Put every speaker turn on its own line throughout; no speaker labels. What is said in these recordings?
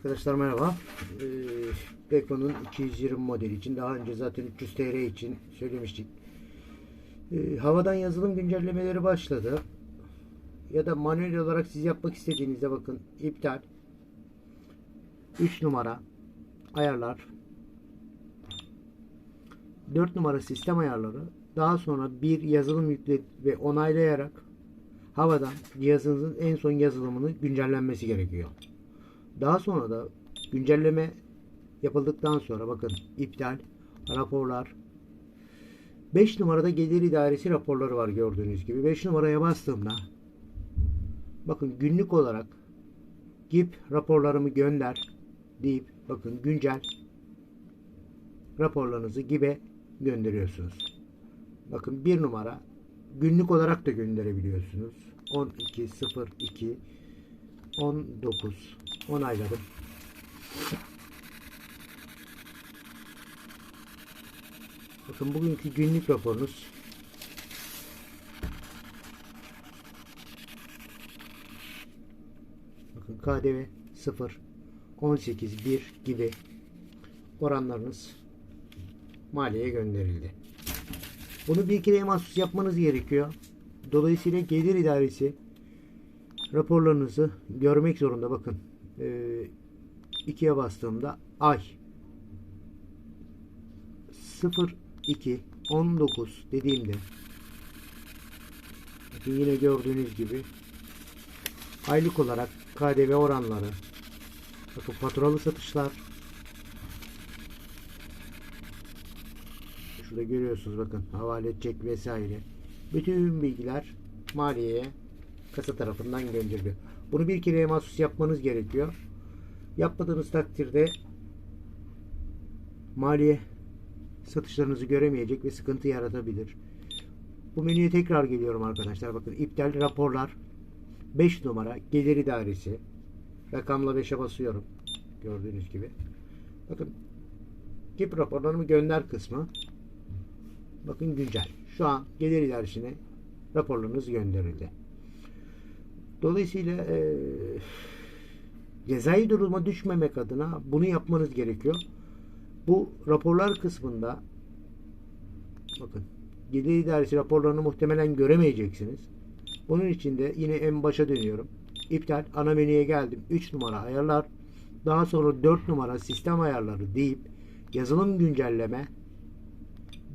Arkadaşlar merhaba. Ee, Beko'nun 220 modeli için daha önce zaten 300 TR için söylemiştik. Ee, havadan yazılım güncellemeleri başladı. Ya da manuel olarak siz yapmak istediğinizde bakın iptal 3 numara ayarlar 4 numara sistem ayarları daha sonra bir yazılım yükle ve onaylayarak havadan cihazınızın en son yazılımını güncellenmesi gerekiyor. Daha sonra da güncelleme yapıldıktan sonra bakın iptal, raporlar 5 numarada gelir idaresi raporları var gördüğünüz gibi. 5 numaraya bastığımda bakın günlük olarak GIP raporlarımı gönder deyip bakın güncel raporlarınızı GIP'e gönderiyorsunuz. Bakın bir numara günlük olarak da gönderebiliyorsunuz. 12.02 19 onayladım. Bakın bugünkü günlük raporunuz Bakın KDV 0 18 1 gibi oranlarınız maliyeye gönderildi. Bunu bir kere mahsus yapmanız gerekiyor. Dolayısıyla gelir idaresi raporlarınızı görmek zorunda. Bakın e, ikiye bastığımda ay. 02 19 dediğimde yine gördüğünüz gibi aylık olarak KDV oranları bakın faturalı satışlar. Şurada görüyorsunuz bakın havale çek vesaire. Bütün bilgiler maliyeye kasa tarafından gönderiliyor. Bunu bir kereye mahsus yapmanız gerekiyor. Yapmadığınız takdirde maliye satışlarınızı göremeyecek ve sıkıntı yaratabilir. Bu menüye tekrar geliyorum arkadaşlar. Bakın iptal raporlar 5 numara gelir idaresi rakamla 5'e basıyorum. Gördüğünüz gibi. Bakın GIP raporlarımı gönder kısmı. Bakın güncel. Şu an gelir idaresine raporlarınız gönderildi. Dolayısıyla e, cezai duruma düşmemek adına bunu yapmanız gerekiyor. Bu raporlar kısmında bakın gelir idaresi raporlarını muhtemelen göremeyeceksiniz. Bunun için de yine en başa dönüyorum. İptal ana menüye geldim. 3 numara ayarlar. Daha sonra 4 numara sistem ayarları deyip yazılım güncelleme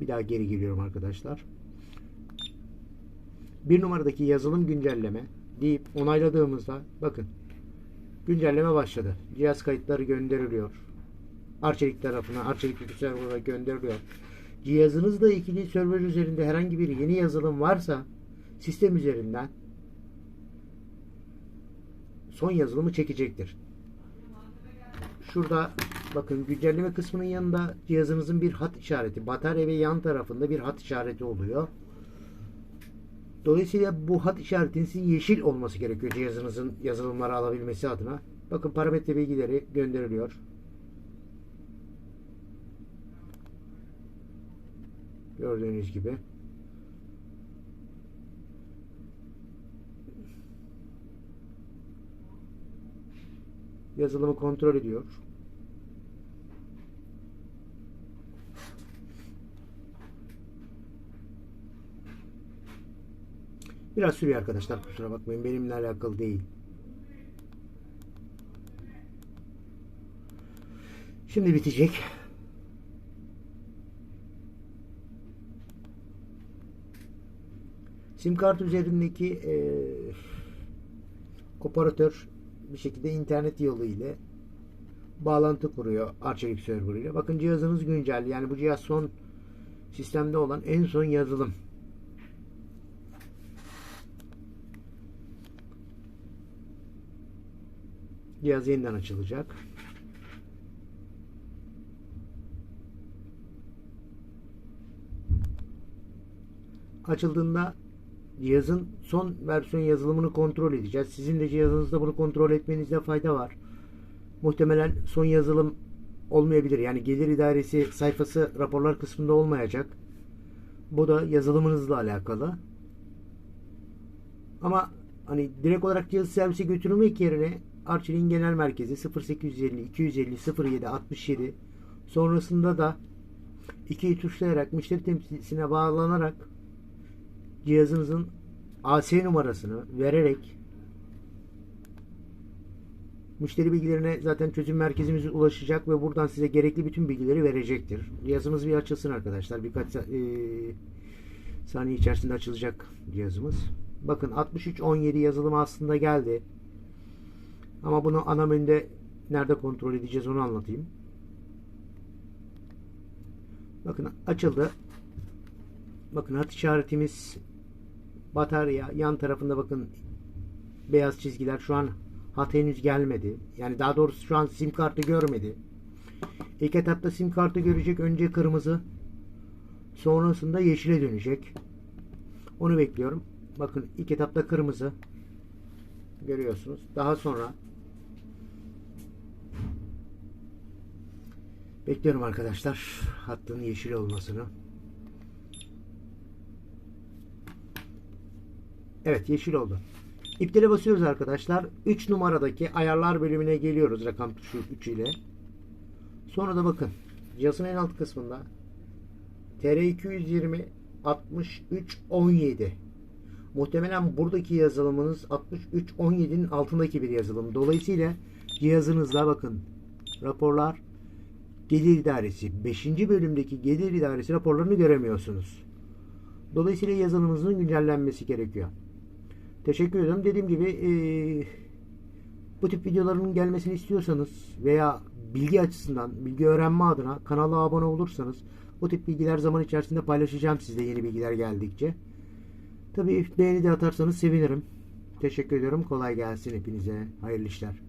bir daha geri geliyorum arkadaşlar. Bir numaradaki yazılım güncelleme deyip onayladığımızda bakın güncelleme başladı. Cihaz kayıtları gönderiliyor. Arçelik tarafına, Arçelik yükü server'a gönderiliyor. Cihazınızla ilgili server üzerinde herhangi bir yeni yazılım varsa sistem üzerinden son yazılımı çekecektir. Şurada bakın güncelleme kısmının yanında cihazınızın bir hat işareti, batarya ve yan tarafında bir hat işareti oluyor. Dolayısıyla bu hat işaretinizin yeşil olması gerekiyor cihazınızın yazılımları alabilmesi adına. Bakın parametre bilgileri gönderiliyor. Gördüğünüz gibi. Yazılımı kontrol ediyor. Biraz sürüyor arkadaşlar kusura bakmayın benimle alakalı değil. Şimdi bitecek. Sim kart üzerindeki e, operatör bir şekilde internet yolu ile bağlantı kuruyor Arçelik server ile. Bakın cihazınız güncel. Yani bu cihaz son sistemde olan en son yazılım. Cihaz yeniden açılacak. Açıldığında cihazın son versiyon yazılımını kontrol edeceğiz. Sizin de cihazınızda bunu kontrol etmenizde fayda var. Muhtemelen son yazılım olmayabilir. Yani gelir idaresi sayfası raporlar kısmında olmayacak. Bu da yazılımınızla alakalı. Ama hani direkt olarak cihazı servise götürmek yerine Arçelik'in genel merkezi 0850 250 07 67 sonrasında da ikiyi tuşlayarak müşteri temsilcisine bağlanarak cihazınızın AS numarasını vererek müşteri bilgilerine zaten çözüm merkezimiz ulaşacak ve buradan size gerekli bütün bilgileri verecektir. Cihazımız bir açılsın arkadaşlar. Birkaç eee, saniye içerisinde açılacak cihazımız. Bakın 6317 yazılımı aslında geldi. Ama bunu ana menüde nerede kontrol edeceğiz onu anlatayım. Bakın açıldı. Bakın hat işaretimiz batarya yan tarafında bakın beyaz çizgiler şu an hat henüz gelmedi. Yani daha doğrusu şu an sim kartı görmedi. İlk etapta sim kartı görecek. Önce kırmızı sonrasında yeşile dönecek. Onu bekliyorum. Bakın ilk etapta kırmızı görüyorsunuz. Daha sonra bekliyorum arkadaşlar hattın yeşil olmasını. Evet yeşil oldu. İptale basıyoruz arkadaşlar. 3 numaradaki ayarlar bölümüne geliyoruz rakam tuşu 3 ile. Sonra da bakın cihazın en alt kısmında TR220 63 17 Muhtemelen buradaki yazılımınız 63 17'nin altındaki bir yazılım. Dolayısıyla cihazınızda bakın raporlar gelir idaresi 5. bölümdeki gelir idaresi raporlarını göremiyorsunuz. Dolayısıyla yazılımınızın güncellenmesi gerekiyor. Teşekkür ederim. Dediğim gibi eee, bu tip videoların gelmesini istiyorsanız veya bilgi açısından, bilgi öğrenme adına kanala abone olursanız bu tip bilgiler zaman içerisinde paylaşacağım sizde yeni bilgiler geldikçe. Tabii beğeni de atarsanız sevinirim. Teşekkür ediyorum. Kolay gelsin hepinize. Hayırlı işler.